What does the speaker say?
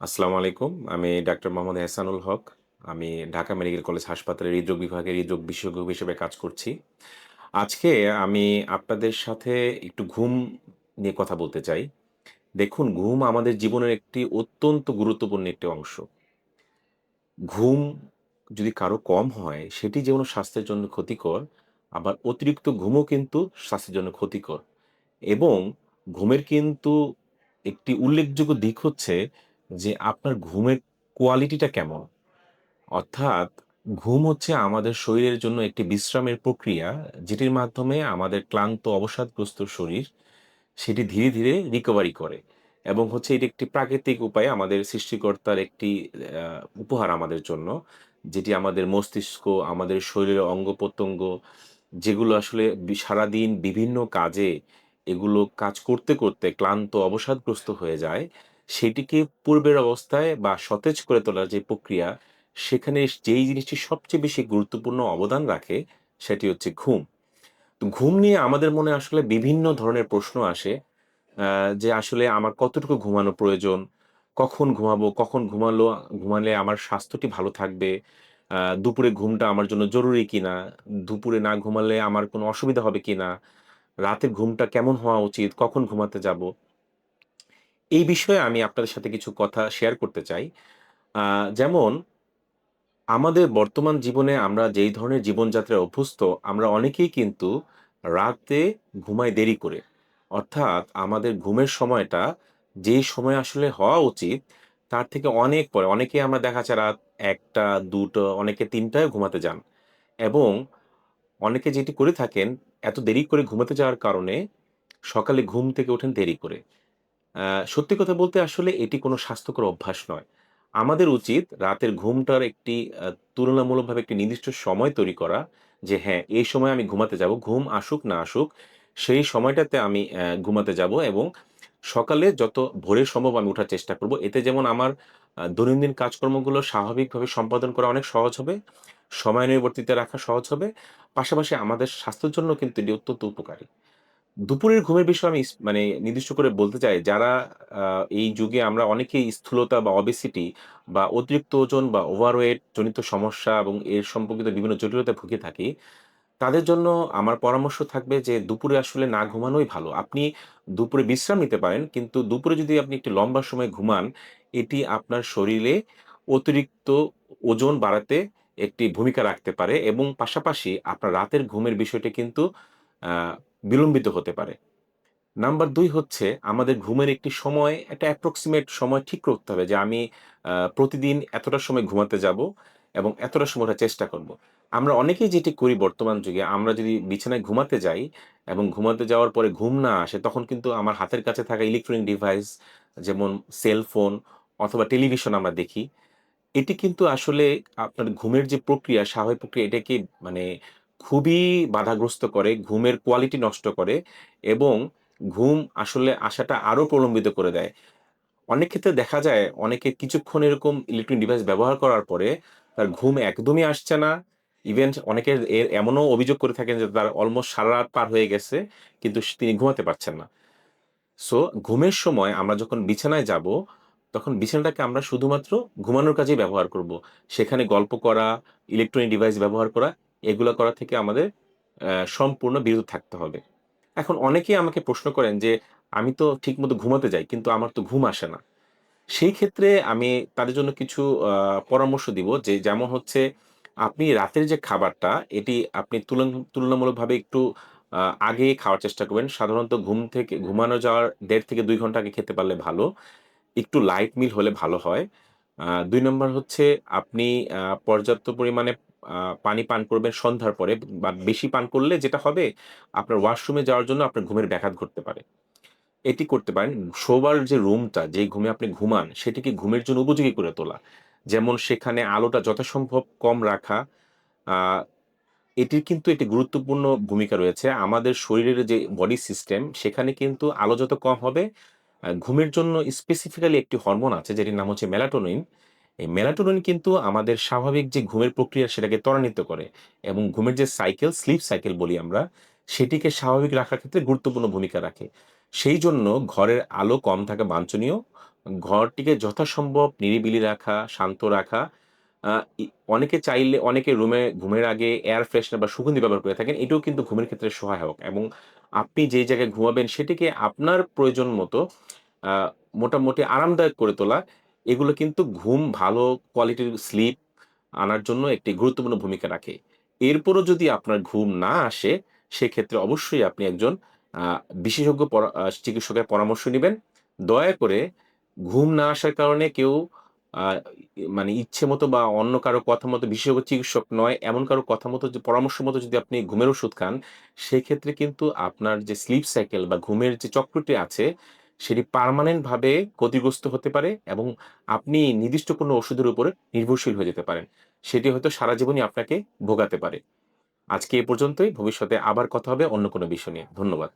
আসসালামু আলাইকুম। আমি ডাক্তার মোহাম্মদ এহসানুল হক। আমি ঢাকা মেডিকেল কলেজ হাসপাতালের হৃদরোগ বিভাগের হৃদরোগ বিশেষজ্ঞ হিসেবে কাজ করছি। আজকে আমি আপনাদের সাথে একটু ঘুম নিয়ে কথা বলতে চাই। দেখুন ঘুম আমাদের জীবনের একটি অত্যন্ত গুরুত্বপূর্ণ একটি অংশ। ঘুম যদি কারও কম হয় সেটি যেমন স্বাস্থ্যের জন্য ক্ষতিকর, আবার অতিরিক্ত ঘুমও কিন্তু স্বাস্থ্যের জন্য ক্ষতিকর। এবং ঘুমের কিন্তু একটি উল্লেখযোগ্য দিক হচ্ছে যে আপনার ঘুমের কোয়ালিটিটা কেমন? অর্থাৎ ঘুম হচ্ছে আমাদের শরীরের জন্য একটি বিশ্রামের প্রক্রিয়া, যেটির মাধ্যমে আমাদের ক্লান্ত অবসাদগ্রস্ত শরীর সেটি ধীরে, ধীরে রিকভারি করে এবং হচ্ছে এটি একটি প্রাকৃতিক উপায়ে আমাদের সৃষ্টিকর্তার একটি উপহার আমাদের জন্য। যেটি আমাদের মস্তিষ্ক, আমাদের শরীরের অঙ্গ-প্রত্যঙ্গ যেগুলো আসলে সারাদিন বিভিন্ন কাজে এগুলো কাজ করতে, করতে ক্লান্ত অবসাদগ্রস্ত হয়ে যায়, সেটিকে পূর্বের অবস্থায় বা সতেজ করে তোলার যে প্রক্রিয়া, সেখানে যেই জিনিসটি সবচেয়ে বেশি গুরুত্বপূর্ণ অবদান রাখে, সেটি হচ্ছে ঘুম। তো ঘুম নিয়ে আমাদের মনে আসলে বিভিন্ন ধরনের প্রশ্ন আসে। যে আসলে আমার কতটুকু ঘুমানো প্রয়োজন? কখন ঘুমাবো? কখন ঘুমালো ঘুমালে আমার স্বাস্থ্যটি ভালো থাকবে? দুপুরে ঘুমটা আমার জন্য জরুরি কিনা? দুপুরে না ঘুমালে আমার কোনো অসুবিধা হবে কিনা? রাতের ঘুমটা কেমন হওয়া উচিত? কখন ঘুমাতে যাব? এই বিষয়ে আমি আপনাদের সাথে কিছু কথা শেয়ার করতে চাই। যেমন আমাদের বর্তমান জীবনে আমরা যেই ধরনের জীবনযাত্রায় অভ্যস্ত, আমরা অনেকেই কিন্তু রাতে ঘুমাই দেরি করে। অর্থাৎ আমাদের ঘুমের সময়টা যেই সময় আসলে হওয়া উচিত, তার থেকে অনেক পরে। অনেকেই আমরা দেখা যাচ্ছে রাত ১টা, ২টো, অনেকে তিনটায় ঘুমাতে যান। এবং অনেকে যেটি করে থাকেন, এত দেরি করে ঘুমাতে যাওয়ার কারণে সকালে ঘুম থেকে ওঠেন দেরি করে। সত্যি কথা বলতে আসলে এটি কোনো স্বাস্থ্যকর অভ্যাস নয়। আমাদের উচিত রাতের ঘুমটার একটি তুলনামূলকভাবে একটি নির্দিষ্ট সময় তৈরি করা যে হ্যাঁ, এই সময় আমি ঘুমাতে যাব। ঘুম আসুক না আসুক, সেই সময়টাতে আমি ঘুমাতে যাব এবং সকালে যত ভোরে সম্ভব আমি উঠার চেষ্টা করব। এতে যেমন আমার দৈনন্দিন কাজকর্মগুলো স্বাভাবিকভাবে সম্পাদন করা অনেক সহজ হবে, সময় সময়ানুবর্তিতা রাখা সহজ হবে। পাশাপাশি আমাদের স্বাস্থ্যের জন্য কিন্তু এটি অত্যন্ত উপকারী। দুপুরের ঘুমের বিষয়ে আমি মানে নির্দিষ্ট করে বলতে চাই, যারা এই যুগে আমরা অনেকেই স্থূলতা বা অবেসিটি বা অতিরিক্ত ওজন বা ওভারওয়েট জনিত সমস্যা এবং এর সম্পর্কিত বিভিন্ন জটিলতায় ভুগে থাকি, তাদের জন্য আমার পরামর্শ থাকবে যে দুপুরে আসলে না ঘুমানোই ভালো। আপনি দুপুরে বিশ্রাম নিতে পারেন, কিন্তু দুপুরে যদি আপনি একটি লম্বা সময় ঘুমান, এটি আপনার শরীরে অতিরিক্ত ওজন বাড়াতে একটি ভূমিকা রাখতে পারে এবং পাশাপাশি আপনার রাতের ঘুমের বিষয়টি কিন্তু বিলম্বিত হতে পারে। নাম্বার দুই হচ্ছে আমাদের ঘুমের একটি সময়, একটা অ্যাপ্রক্সিমেট সময় ঠিক করতে হবে যে আমি প্রতিদিন এতটা সময় ঘুমাতে যাব এবং এতটা সময় ওঠার চেষ্টা করব। আমরা অনেকেই যেটি করি বর্তমান যুগে, আমরা যদি বিছানায় ঘুমাতে যাই এবং ঘুমাতে যাওয়ার পরে ঘুম না আসে, তখন কিন্তু আমার হাতের কাছে থাকা ইলেকট্রনিক ডিভাইস যেমন সেলফোন অথবা টেলিভিশন আমরা দেখি। এটি কিন্তু আসলে আপনার ঘুমের যে প্রক্রিয়া, স্বাভাবিক প্রক্রিয়া এটাকে মানে খুবই বাধাগ্রস্ত করে, ঘুমের কোয়ালিটি নষ্ট করে এবং ঘুম আসলে আসাটা আরও প্রলম্বিত করে দেয়। অনেক ক্ষেত্রে দেখা যায় অনেকে কিছুক্ষণ এরকম ইলেকট্রনিক ডিভাইস ব্যবহার করার পরে তার ঘুম একদমই আসছে না। ইভেন অনেকে এর এমনও অভিযোগ করে থাকেন যে তার অলমোস্ট সারারাত পার হয়ে গেছে কিন্তু তিনি ঘুমাতে পারছেন না। সো ঘুমের সময় আমরা যখন বিছানায় যাব, তখন বিছানাটাকে আমরা শুধুমাত্র ঘুমানোর কাজেই ব্যবহার করব। সেখানে গল্প করা, ইলেকট্রনিক ডিভাইস ব্যবহার করা, এগুলা করা থেকে আমাদের সম্পূর্ণ বিরত থাকতে হবে। এখন অনেকেই আমাকে প্রশ্ন করেন যে, "আমি তো ঠিকমতো ঘুমাতে যাই, কিন্তু আমার তো ঘুম আসে না।" সেই ক্ষেত্রে আমি তাদের জন্য কিছু পরামর্শ দিব যে, যেমন হচ্ছে আপনি রাতের যে খাবারটা, এটি আপনি তুলন তুলনামূলকভাবে একটু আগে খাওয়ার চেষ্টা করবেন। সাধারণত ঘুম থেকে ঘুমানো যাওয়ার দেড় থেকে দুই ঘণ্টা আগে খেতে পারলে ভালো। একটু লাইট মিল হলে ভালো হয়। দুই নম্বর হচ্ছে আপনি পর্যাপ্ত পরিমাণে পানি পান করবেন সন্ধ্যার পরে বা বেশি পান করলে যেটা হবে, আপনার ওয়াশরুমে যাওয়ার জন্য আপনার ঘুমের ব্যাঘাত ঘটতে পারে। এটি করতে পারেন। শোবার যে রুমটা, যে ঘুমে আপনি ঘুমান, সেটিকে ঘুমের জন্য উপযোগী করে তোলা। যেমন সেখানে আলোটা যথাসম্ভব কম রাখা। এটির কিন্তু একটি গুরুত্বপূর্ণ ভূমিকা রয়েছে। আমাদের শরীরের যে বডি সিস্টেম, সেখানে কিন্তু আলো যত কম হবে, ঘুমের জন্য স্পেসিফিক্যালি একটি হরমোন আছে যেটির নাম হচ্ছে মেলাটোনিন। এই মেলাটোনিন কিন্তু আমাদের স্বাভাবিক যে ঘুমের প্রক্রিয়া সেটাকে ত্বরান্বিত করে এবং ঘুমের যে সাইকেল, স্লিপ সাইকেল বলি আমরা, সেটিকে স্বাভাবিক রাখার ক্ষেত্রে গুরুত্বপূর্ণ ভূমিকা রাখে। সেই জন্য ঘরের আলো কম থাকা বাঞ্ছনীয়। ঘরটিকে যথাসম্ভব নিরিবিলি রাখা, শান্ত রাখা। অনেকে চাইলে অনেকে রুমে ঘুমের আগে এয়ার ফ্রেশনার বা সুগন্ধি ব্যবহার করে থাকেন। এটাও কিন্তু ঘুমের ক্ষেত্রে সহায়ক এবং আপনি যেই জায়গায় ঘুমাবেন সেটিকে আপনার প্রয়োজন মতো মোটামুটি আরামদায়ক করে তোলা, এগুলো কিন্তু ঘুম ভালো কোয়ালিটির স্লিপ আনার জন্য একটি গুরুত্বপূর্ণ ভূমিকা রাখে। এরপরও যদি আপনার ঘুম না আসে, সেক্ষেত্রে অবশ্যই আপনি একজন বিশেষজ্ঞ চিকিৎসকের পরামর্শ নেবেন দয়া করে ঘুম না আসার কারণে কেউ মানে ইচ্ছে মতো বা অন্য কারও কথা মতো বিশেষজ্ঞ চিকিৎসক নয়, এমন কারও কথা মতো যে পরামর্শ মতো যদি আপনি ঘুমের ওষুধ খান, সেক্ষেত্রে কিন্তু আপনার যে স্লিপ সাইকেল বা ঘুমের যে চক্রটি আছে, সেটি পারমানেন্টভাবে ক্ষতিগ্রস্ত হতে পারে এবং আপনি নির্দিষ্ট কোনো ওষুধের উপরে নির্ভরশীল হয়ে যেতে পারেন। সেটি হয়তো সারা জীবনই আপনাকে ভোগাতে পারে। আজকে এ পর্যন্তই। ভবিষ্যতে আবার কথা হবে অন্য কোনো বিষয় নিয়ে। ধন্যবাদ।